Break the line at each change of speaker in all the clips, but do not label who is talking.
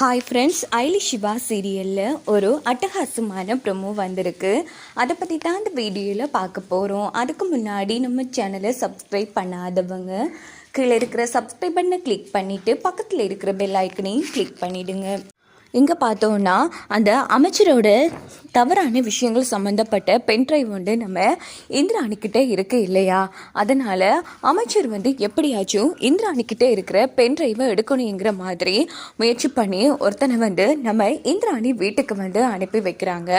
Hi friends ஐலி Siva சீரியலில் ஒரு அட்டகாசமான ப்ரொமோ வந்திருக்கு. அதை பற்றி தான் இந்த வீடியோவில் பார்க்க போகிறோம் அதுக்கு முன்னாடி நம்ம சேனலை சப்ஸ்கிரைப் பண்ணாதவங்க கீழே இருக்கிற சப்ஸ்கிரைப் பண்ணை கிளிக் பண்ணிவிட்டு பக்கத்தில் இருக்கிற பெல் ஐக்கனையும் கிளிக் பண்ணிவிடுங்க இங்கே பார்த்தோன்னா அந்த அமைச்சரோட தவறான விஷயங்கள் சம்மந்தப்பட்ட பென்ட்ரைவ் வந்து நம்ம இந்திராணிக்கிட்ட இருக்கு இல்லையா? அதனால் அமைச்சர் வந்து எப்படியாச்சும் இந்திராணிக்கிட்ட இருக்கிற பென்ட்ரைவை எடுக்கணுங்கிற மாதிரி முயற்சி பண்ணி ஒருத்தனை வந்து நம்ம இந்திராணி வீட்டுக்கு வந்து அனுப்பி வைக்கிறாங்க.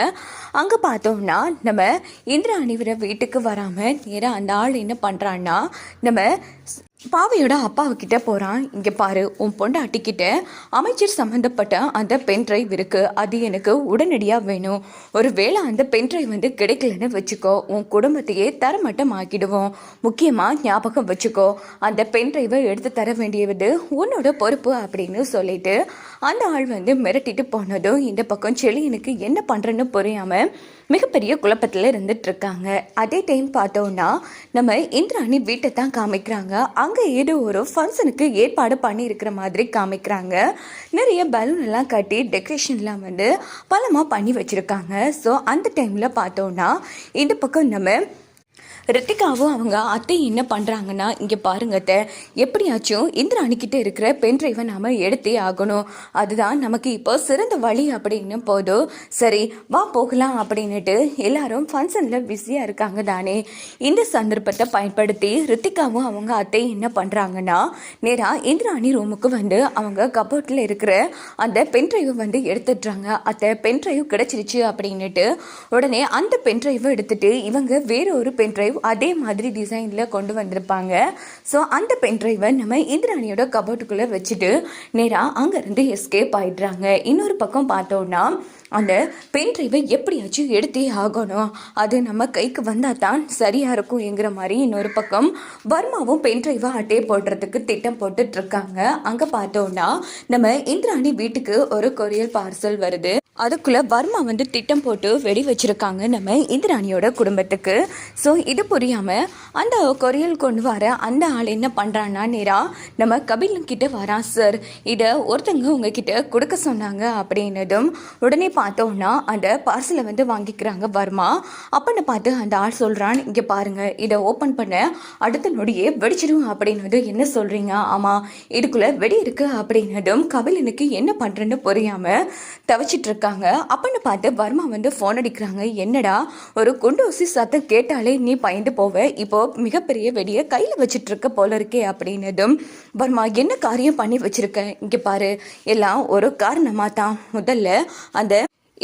அங்கே பார்த்தோம்னா நம்ம இந்திராணி வீட்டுக்கு வராமல் நேராக அந்த ஆள் என்ன பண்ணுறான்னா நம்ம பாவையோட அப்பாவுக்கிட்ட போகிறான் இங்கே பாரு உன் பொண்டாட்டிக்கிட்ட அமைச்சர் சம்மந்தப்பட்ட அந்த பென் டிரைவ் இருக்குது அது எனக்கு உடனடியாக வேணும். ஒரு வேளை அந்த பென் டிரைவ் வந்து கிடைக்கலன்னு வச்சுக்கோ. உன் குடும்பத்தையே தரமட்டம் ஆக்கிடுவோம் முக்கியமாக ஞாபகம் வச்சுக்கோ. அந்த பென் டிரைவை எடுத்து தர வேண்டியது உன்னோட பொறுப்பு அப்படின்னு சொல்லிட்டு அந்த ஆள் வந்து மிரட்டிட்டு போனதும் இந்த பக்கம் செளியனுக்கு என்ன பண்ணுறேன்னு புரியாமல் மிகப்பெரிய குழப்பத்தில் இருந்துட்டு இருக்காங்க அதே டைம் பார்த்தோன்னா நம்ம இந்திராணி வீட்டை தான் காமிக்கிறாங்க. அங்கே ஏதோ ஒரு ஃபங்க்ஷனுக்கு ஏற்பாடு பண்ணியிருக்கிற மாதிரி காமிக்கிறாங்க. நிறைய பலூன் எல்லாம் கட்டி டெக்கரேஷன்லாம் வந்து பலமாக பண்ணி வச்சுருக்காங்க. ஸோ அந்த டைமில் பார்த்தோன்னா இந்த பக்கம் நம்ம ரித்திகாவும் அவங்க அத்தை என்ன பண்ணுறாங்கன்னா இங்கே பாருங்க அத்தை எப்படியாச்சும் இந்திராணிக்கிட்ட இருக்கிற பென் டிரைவை நாம் எடுத்தே ஆகணும். அதுதான் நமக்கு இப்போ சிறந்த வழி அப்படின்னு போதும் சரி வா போகலாம் அப்படின்னுட்டு எல்லாரும் ஃபங்க்ஷனில் பிஸியாக இருக்காங்க தானே. இந்த சந்தர்ப்பத்தை பயன்படுத்தி ரித்திகாவும் அவங்க அத்தை என்ன பண்ணுறாங்கன்னா நேராக இந்திராணி ரூமுக்கு வந்து அவங்க கபோர்ட்டில் இருக்கிற அந்த பென் டிரைவை வந்து எடுத்துடுறாங்க. அத்தை பென் டிரைவ் கிடச்சிருச்சு அப்படின்னுட்டு உடனே அந்த பென் டிரைவை எடுத்துகிட்டு இவங்க வேற ஒரு பென் டிரைவ் அதே மாதிரி டிசைனில் கொண்டு வந்திருப்பாங்க. ஸோ அந்த பென் டிரைவை நம்ம இந்திராணியோட கபோர்ட்டுக்குள்ளே வச்சுட்டு நேராக அங்கேருந்து எஸ்கேப் ஆகிடுறாங்க இன்னொரு பக்கம் பார்த்தோன்னா அந்த பென் ட்ரைவை எப்படியாச்சும் எடுத்தே ஆகணும். அது நம்ம கைக்கு வந்தால் தான் சரியாக இருக்கும்ங்கிற மாதிரி இன்னொரு பக்கம் வர்மாவும் பென் டிரைவை அட்டே போடுறதுக்கு திட்டம் போட்டுட்ருக்காங்க அங்கே பார்த்தோன்னா நம்ம இந்திராணி வீட்டுக்கு ஒரு கொரியல் பார்சல் வருது. அதுக்குள்ளே வர்மா வந்து திட்டம் போட்டு வெடி வச்சுருக்காங்க நம்ம இந்திராணியோட குடும்பத்துக்கு. ஸோ இது புரியாமல் அந்த கொரியல் கொண்டு வர அந்த ஆள் என்ன பண்ணுறான்னா நேரா நம்ம கபில்கிட்ட வரான் சார் இதை ஒருத்தங்க உங்ககிட்ட கொடுக்க சொன்னாங்க அப்படின்னதும் உடனே பார்த்தோன்னா அந்த பார்சலை வந்து வாங்கிக்கிறாங்க வர்மா. அப்பன்னு பார்த்து அந்த ஆள் சொல்கிறான் இங்கே பாருங்கள் இதை ஓப்பன் பண்ண அடுத்த நொடியே வெடிச்சிடும் அப்படின்னது என்ன சொல்கிறீங்க ஆமாம் இதுக்குள்ளே வெடி இருக்குது அப்படின்னதும் கபிலனுக்கு என்ன பண்ணுறேன்னு புரியாமல் தவிச்சிட்டு இருக்காங்க அப்பன்னு பார்த்து வர்மா வந்து ஃபோன் அடிக்கிறாங்க. என்னடா ஒரு குண்டு ஊசி சத்தம் கேட்டாலே நீ பயந்து போவ? இப்போ மிகப்பெரிய வெடியை கையில் வச்சுட்டு இருக்க போல இருக்கே அப்படின்னதும் வர்மா என்ன காரியம் பண்ணி வச்சிருக்க? இங்கே பாரு. எல்லாம் ஒரு காரணமாக தான் முதல்ல அந்த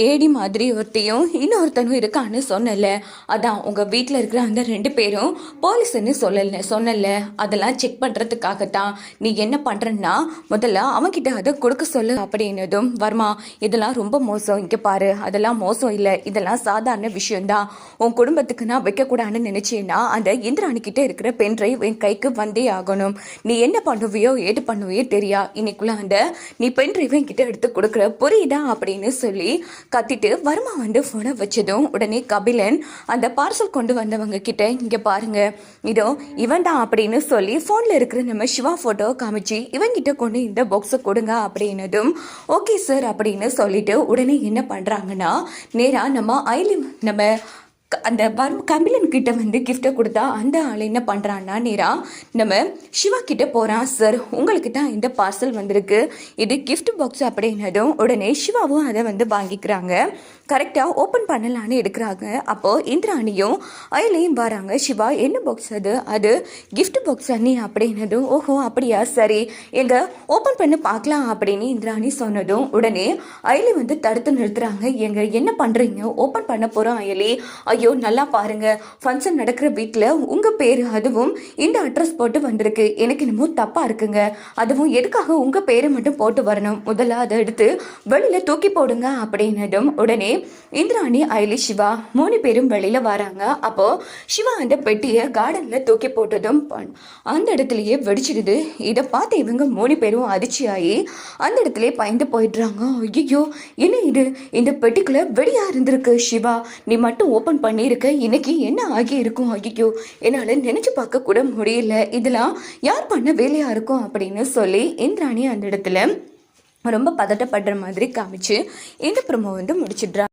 ஏடி மாதிரி ஒருத்தையும் இன்னொருத்தனும் இருக்கான்னு சொன்னல அதான் உங்கள் வீட்டில் இருக்கிற அந்த ரெண்டு பேரும் போலீஸ்ன்னு சொல்லல சொன்னல அதெல்லாம் செக் பண்ணுறதுக்காகத்தான் நீ என்ன பண்ணுறன்னா முதல்ல அவன்கிட்ட அதை கொடுக்க சொல்லு அப்படின்னதும் வர்மா இதெல்லாம் ரொம்ப மோசம். இங்கே பாரு அதெல்லாம் மோசம் இல்லை. இதெல்லாம் சாதாரண விஷயம்தான். உன் குடும்பத்துக்கு நான் வைக்கக்கூடாதுன்னு நினச்சேன்னா அந்த இந்திராணிக்கிட்ட இருக்கிற பென் ட்ரைவ் என் கைக்கு வந்தே ஆகணும். நீ என்ன பண்ணுவியோ ஏது பண்ணுவியோ தெரியா. இன்னைக்குள்ள அந்த நீ பென் ட்ரைவ் என்கிட்ட எடுத்து கொடுக்குற புரியுதா அப்படின்னு சொல்லி கத்திட்டு வர்மா வந்து ஃபோனை வச்சதும் உடனே கபிலன் அந்த பார்சல் கொண்டு வந்தவங்க கிட்ட இங்கே பாருங்க. இதோ இவன் தான் அப்படின்னு சொல்லி ஃபோனில் இருக்கிற நம்ம சிவா ஃபோட்டோ காமிச்சு இவங்கிட்ட கொண்டு இந்த பாக்ஸை கொடுங்க அப்படின்னதும் ஓகே சார் அப்படின்னு சொல்லிட்டு உடனே என்ன பண்ணுறாங்கன்னா நேராக நம்ம ஐலி நம்ம அந்த வரும் கபிலன் கிட்ட வந்து கிஃப்ட்டை கொடுத்தா அந்த ஆள் என்ன பண்ணுறான்னா நேரா நம்ம சிவா கிட்ட போகிறான் சார் உங்களுக்கு தான் இந்த பார்சல் வந்திருக்கு. இது கிஃப்ட் பாக்ஸ் அப்படின்னதும் உடனே சிவாவும் அதை வந்து வாங்கிக்கிறாங்க. கரெக்டாக ஓப்பன் பண்ணலான்னு எடுக்கிறாங்க. அப்போது இந்திராணியும் அயலையும் வராங்க. சிவா என்ன பாக்ஸ் அது? அது கிஃப்ட் பாக்ஸ் அண்ணி அப்படின்னதும் ஓஹோ அப்படியா? சரி எங்கள் ஓப்பன் பண்ணி பார்க்கலாம் அப்படின்னு இந்திராணி சொன்னதும் உடனே அயலி வந்து தடுத்து நிறுத்துறாங்க. எங்கள் என்ன பண்ணுறீங்க ஓப்பன் பண்ண போகிறோம் அயலி. ஐயோ நல்லா பாருங்க. ஃபங்க்ஷன் நடக்கிற வீட்டில் உங்கள் பேர் அதுவும் இந்த அட்ரஸ் போட்டு வந்திருக்கு. எனக்கு என்னமோ தப்பாக இருக்குங்க. அதுவும் எதுக்காக உங்கள் பேரை மட்டும் போட்டு வரணும்? முதல்ல அதை எடுத்து வெளியில் தூக்கி போடுங்க அப்படின்னதும் உடனே இந்திராணி ஐலி சிவா மூணு பேரும் வெளியில் வராங்க. அப்போ சிவா அந்த பெட்டியை கார்டனில் தூக்கி போட்டதும் அந்த இடத்துலயே வெடிச்சிடுது. இதை பார்த்து இவங்க மூணு பேரும் அதிர்ச்சியாகி அந்த இடத்துலயே பயந்து போயிடுறாங்க. ஐயோ என்ன இது? இந்த பெட்டிக்குள்ள வெளியா இருந்திருக்கு சிவா. நீ மட்டும் ஓப்பன் பண்ணியிருக்க இன்னைக்கு என்ன ஆகி இருக்கும் ஐயோ என்னால் நினைச்சு பார்க்க கூட முடியல. இதெல்லாம் யார் பண்ண வேலையா இருக்கும் அப்படின்னு சொல்லி இந்திராணி அந்த இடத்துல ரொம்ப பதட்டப்படுற மாதிரி காமிச்சு இந்த ப்ரொமோ வந்து முடிச்சிடுறா.